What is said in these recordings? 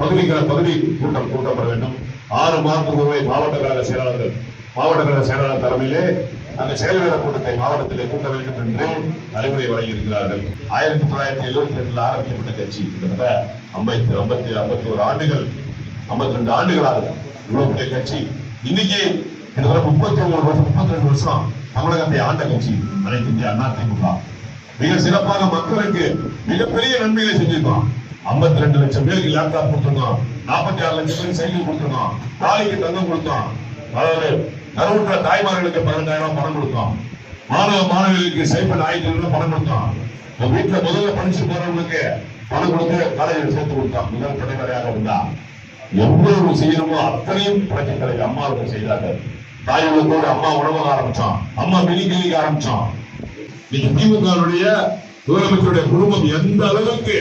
பகுதிகளை பகுதி கூட்டம் கூட்டப்பட வேண்டும். ஆறு மாதத்துக்கு ஒருமுறை மாவட்ட கழக செயலாளர்கள் மாவட்ட கழக செயலாளர் தலைமையிலே அந்த செயல்வீரர் கூட்டத்தை மாவட்டத்திலே கூட்ட வேண்டும் என்று அறிவுரை வழங்கியிருக்கிறார்கள் ஆயிரத்தி தொள்ளாயிரத்தி எழுபத்தி ரெண்டுல ஆரம்பிக்கப்பட்ட கட்சி கிட்டத்தட்ட ஐம்பத்தி ஐம்பத்தி ஐம்பத்தி ஒரு ஆண்டுகள் ஐம்பத்தி ரெண்டு ஆண்டுகளாக இவ்வளவு பெரிய கட்சி. இன்னைக்கு கிட்டத்தட்ட முப்பத்தி ஒன்பது வருஷம் முப்பத்தி ரெண்டு வருஷம் தமிழகத்தை ஆண்ட கட்சி அனைத்து இந்திய அண்ணா திமுக. மிக சிறப்பாக மக்களுக்கு மிகப்பெரிய நன்மைகளை செஞ்சிருக்கோம். 52 ரெண்டு லட்சம் பேருக்கு லேப்டாப் கொடுத்துருக்கோம் நாற்பத்தி ஆறு லட்சம் பேருக்கு சைக்கிள் கொடுத்துருக்கோம் தாலிக்கு தங்கம் கொடுத்தோம் அதாவது கருவுற்ற தாய்மார்களுக்கு பதினஞ்சாயிரம் பணம் கொடுத்தோம் மாணவ மாணவிகளுக்கு சைபர் ஆயிரத்தி ஐநூறு பணம் கொடுத்தோம் உங்க வீட்டுல முதல்ல படிச்சு போறவங்களுக்கு பணம் கொடுத்து காலேஜில் சேர்த்து கொடுத்தோம் முதல் தலைவரையாக இருந்தா. எவ்வளவு செய்யணுமோ அத்தனையும் புரட்சி அம்மாவுக்கு செய்தார்கள் தாய் உள்ளத்தோடு அம்மா உணவக ஆரம்பிச்சோம் அம்மா மினி ஆரம்பிச்சோம் இன்னைக்கு திமுகவுடைய முதலமைச்சருடைய குடும்பம் எந்த அளவுக்கு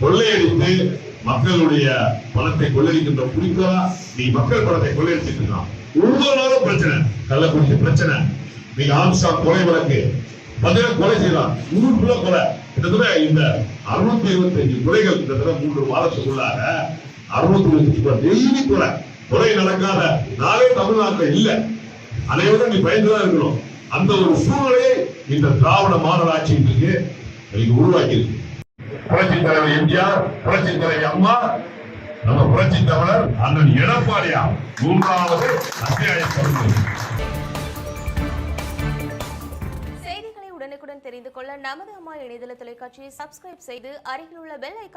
கொள்ளையடித்து மக்களுடைய பணத்தை கொள்ளையடிக்கின்ற குறிக்கோளா நீ மக்கள் பணத்தை கொள்ளையடிச்சிட்டு இருக்கான். ஒவ்வொரு நாளும் பிரச்சனை கள்ளக்குறிச்சி பிரச்சனை. நீங்க ஆம்சா கொலை வழக்கு. பதினேழு கொலை செய்யலாம். ஊருக்குள்ள கொலை. கிட்டத்தட்ட இந்த அறுநூத்தி இருபத்தி அஞ்சு கொலைகள் கிட்டத்தட்ட மூன்று வாரத்துக்குள்ளாக அறுநூத்தி இருபத்தி டெய்லி கொலை. கொலை நடக்காத நாளே தமிழ்நாட்டில் இல்லை. அனைவரும் நீ பயந்துதான் இருக்கணும். அந்த ஒரு சூழ்நிலையை இந்த திராவிட மாநகராட்சி ஆட்சி இன்றைக்கு உருவாக்கி இருக்கு புரட்சி தலைவர் எம்ஜிஆர் புரட்சி தலைவி அம்மா நம்ம புரட்சி தலைவர் அண்ணன் எடப்பாடியா மூன்றாவது அத்தியாயம் செய்திகளை உடனுக்குடன் தெரிந்து கொள்ள நமது அம்மா இணையதள தொலைக்காட்சியை சப்ஸ்கிரைப் செய்து அருகில் உள்ள பெல் ஐக்கான்